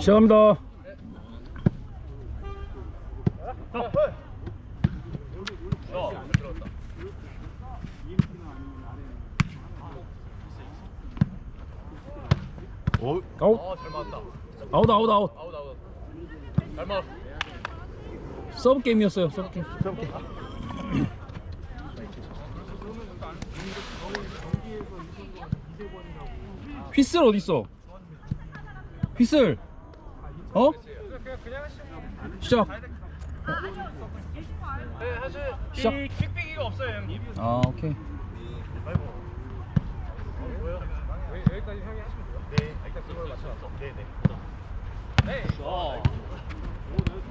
시작합니다. 오, 아웃, 아, 잘 맞았다. 아웃, 아웃, 아웃. 아웃, 아웃. 잘 맞았어. 서브 게임이었어요. 서브 게임. 휘슬 어디 있어? 휘슬. 어? 시작. 네, 사실 시작. 이 킥비기가 없어요, 형님. 아 오케이. 아이고. 여기까지 형이 하시면 돼요. 네, 일단 그걸 맞춰놨어. 네, 네. 네. 어.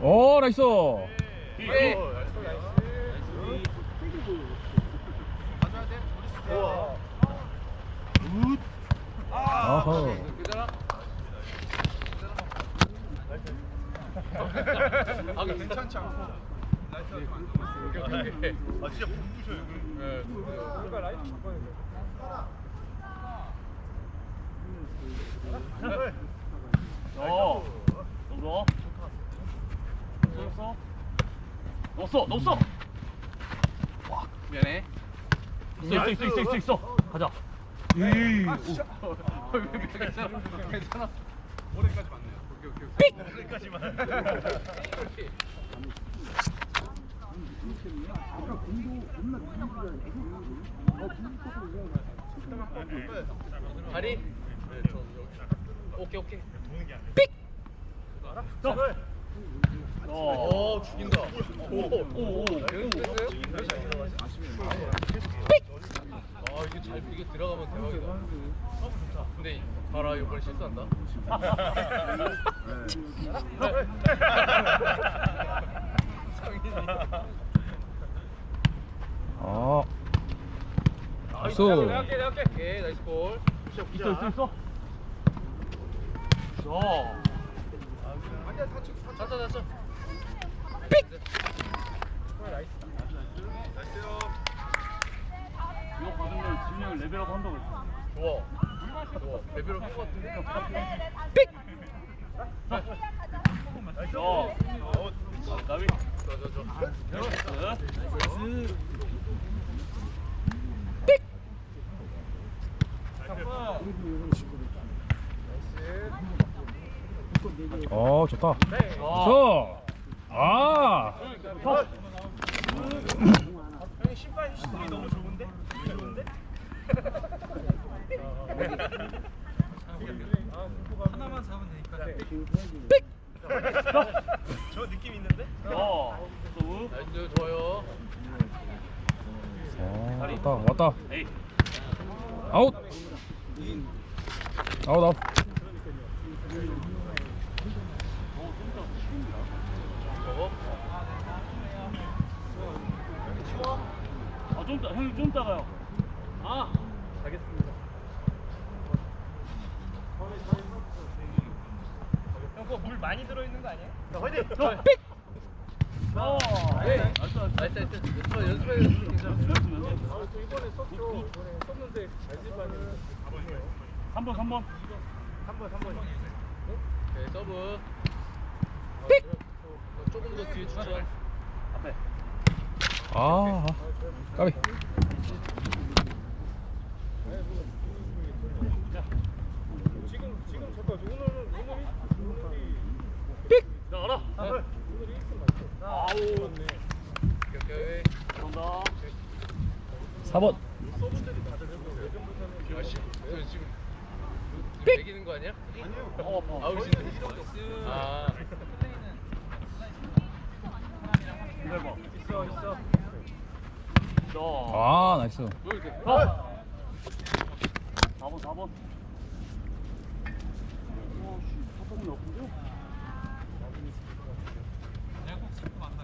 오 나이스. 네. 우와. 아하. 괜찮아? 아, 괜찮지 않고. 라이트 아, 진짜 분부셔요. 네. 그러니까 라이트 바꿔야 돼. 어. 넣어. 넣었어. 넣었어. 넣었어. 와, 미안해. 있어, 있어, 있어, 있어, 있어. 가자. 이. 괜찮아. 괜찮아. 올해까지 맞네요. 다리? 오케이, 오케이. 삑! 어. 오, 죽인다. 오, 오, 오. 연습했어요? 아, 이게 잘 이게 들어가면 대박이다. 근데 봐라, 이번에 실수한다. 상인이. 아. 나이스. 내가 할게, 내가 할게. 오케이, 나이스 골. 있어, 있어, 있어. 어. 아니야, 다쳐, 다쳐, 다쳐. 이 거 받으면 진영 레벨업 한다고 했어. 좋아. 좋아. 레벨업 한것 같은데? 나이스. 어. 나비. 좋아, 좋아, 좋아. 나이스. 어 좋다. 어. 저. 아. 형이 신발 시술이 너무 좋은데? 좋은데? 하나만 잡으면 되니까. 저 느낌 있는데? 어. 서브. 나이스, 좋아요. 어, 왔다 왔다. 에이. 아웃. 아웃 아웃. 저거? 아, 좀, 따, 형님 좀 따가요. 아, 가겠습니다. 형, 그거 물 많이 들어있는 거 아니에요? 자, 화이팅! 저, 삑! 어. 네. 나이스, 나이스. 나이스, 나이스. 연습, 연습해. 괜찮아. 이번에 썼죠. 썼는데 한 번, 한 번. 3번, 3번. 네, 서브. 삑! 조금 더 뒤에 추천. 앞에. 아. 까비. 지금, 지금 잠깐, 오늘은, 오늘이, 오늘이. 삑. 자, 알아. 오늘이 1승 맞죠? 아우. 오케이, 오케이. 감사합니다. 4번. 서브들이 다들 예전부터는. 아, 씨. 저 지금. 삑! 이기는 거 아니야? 아니요. 어, 어. 아웃인데. 아. 기다려봐. 있어, 있어. 자. 아 나이스. 뭐 이렇게. 가. 4번, 4번. 사건이 없군요. 내가 꼭 자꾸 만나.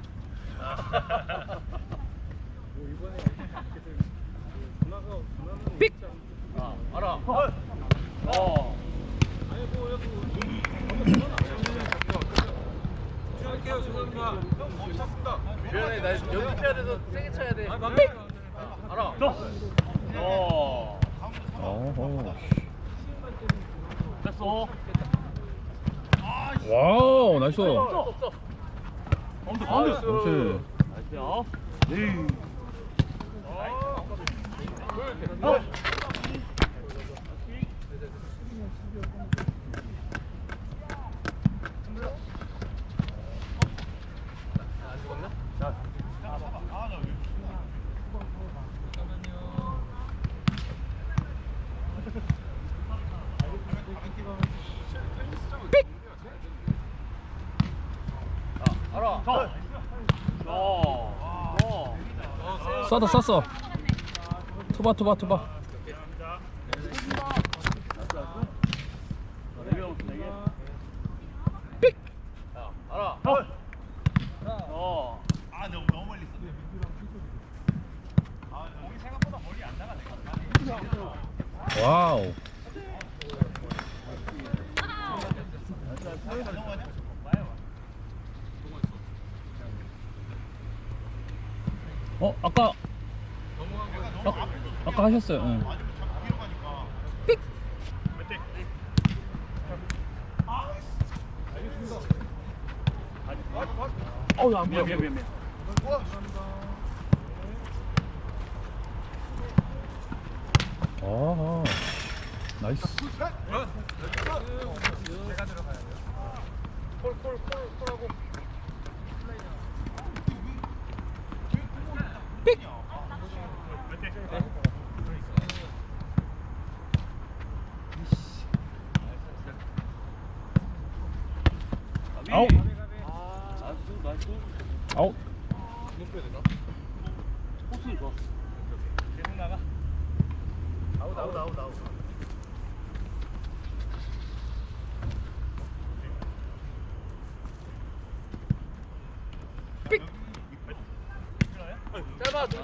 이번에 누나가 누나는 삑! 아, 알아. 어. 아니 뭐 여기 할게요 죄송합니다 형못 찼습니다 미안해 나 연습해야 돼서 세게 쳐야 돼 삑! 알아 자. 어. 어허. 됐어. 와우 나이스. 가운데 가운데 그렇지 나이스야 네. 어. 알아 자 어. 쐈다 쐈어 투바 투바 투바 삑 알아 어아 너무 너무 멀리 있어. 아 공이 생각보다 멀리 안 나가네. 와우 어 아까 아, 아까 하셨어요. 응. 삑! 어우 야 미안 미안 미안 미안 아 나이스. 콜콜콜콜하고. 삑 아웃 나이스 나이스 아웃 코스 좋았어 계속 나가. 아웃 아웃 아웃 아웃. 삑아 자.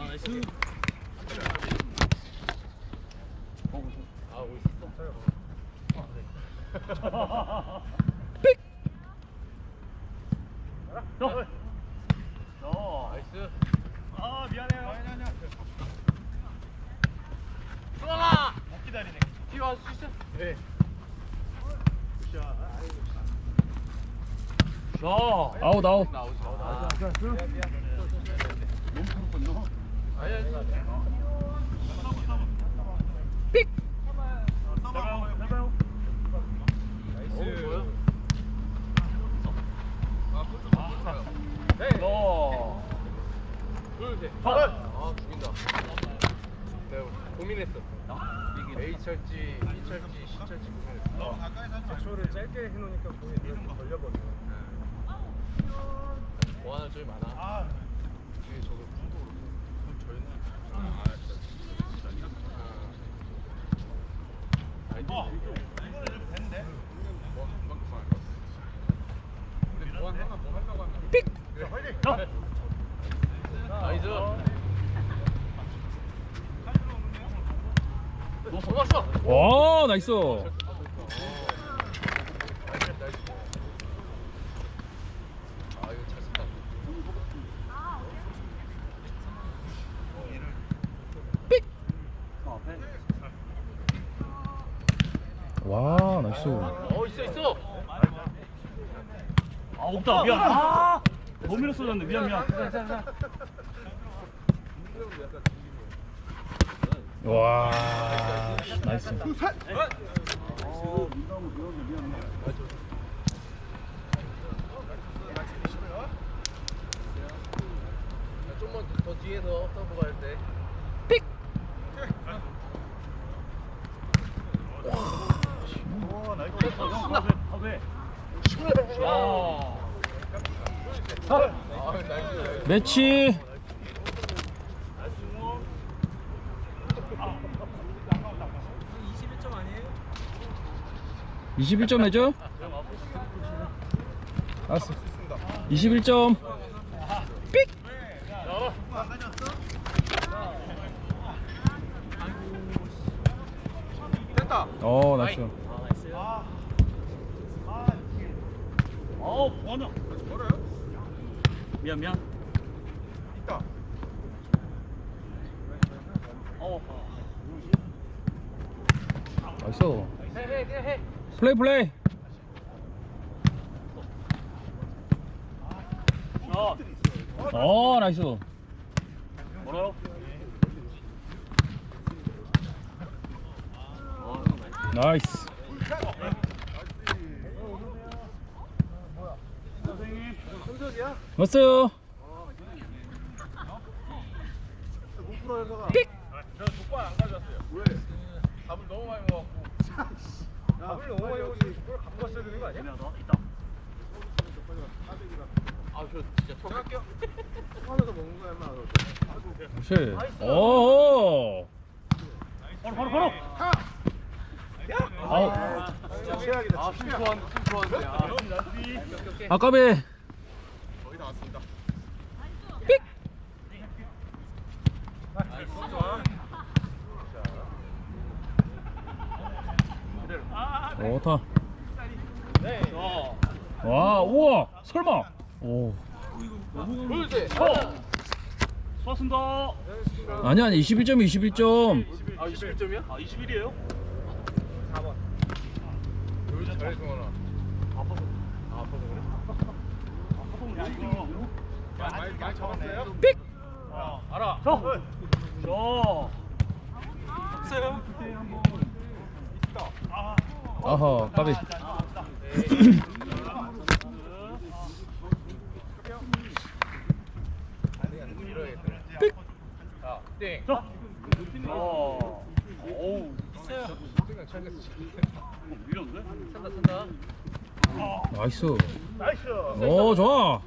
자. 나이스. 아 미안해요. 아니 아니야. 들어가. 못 뒤로 할수 있어. 네. 자. 아웃 아웃. 아. 아니. 삑. 나이스. 네. 둘, 셋. 자. 아, 죽인다. 내가 고민했어. A철지, B철지, C철지 고민했어. 너무 가까이 사지 말고. 초를 짧게 해놓으니까 공이 이렇게 걸려버려. 보완할 점이 많아. 아. 뒤에 저거 풀도 그렇고. 저희는. 아, 진짜. 아. 아니, 어, 이거는 좀 됐는데? 뭐, 금방 금방 할 거. 근데 보완 해가 뭐 하려고 하면. 삑 그래, 화이팅! 자. 나이스. 너 잡았어. 와 나이스 아 앞에. 와 나이스 어 있어 있어. 아 없다 미안. 아. 너무 밀었었는데 미안 미안. 와 나이스 좀만 더 뒤에서 서브 갈 때. 삑오 나이스. 아 나이스. 매치 21점 해줘 알았어 21점 삑 됐다. 어 나이스 어 보안아. 걸어요? 미안 미안. 있다. 어. 나이스 해해 그냥 해. 플레이 플레이 어 나이스 멀어요? 나이스. 왔어요. 삑 저 족발 안 가져왔어요. 왜? 밥을 너무 많이 먹었고. 밥을 너무 많이 먹었지. 그걸 갖고 왔어야 되는 거 아니야? 미안하다. 있다. 아저 진짜 토할게요. 하면서 먹는 거야 인마. 그렇지 오 바로 바로 바로. 아우 최악이다. 아 심포한데. 아. 아까비 거의 다 왔습니다. 삑 나이스 좋아. 좋다 네. 와 우와 설마 오 둘 셋. 어. 수고하셨습니다. 아니 아니 21점 21점 아 21점이야? 아 21이에요? 4번. 둘 셋. 잘해 승원아. 아파서. 아 아파서 그래? 아파서 그냥 이거. 많이 많이 잡았어요? 삑 알아. 자. 자. 없어요? 아하 까 비삑 자, 띵. 자. 어. 어우. 생각 차겠어. 밀었는데? 찬다 찬다. 나이스 나이스. 오 좋아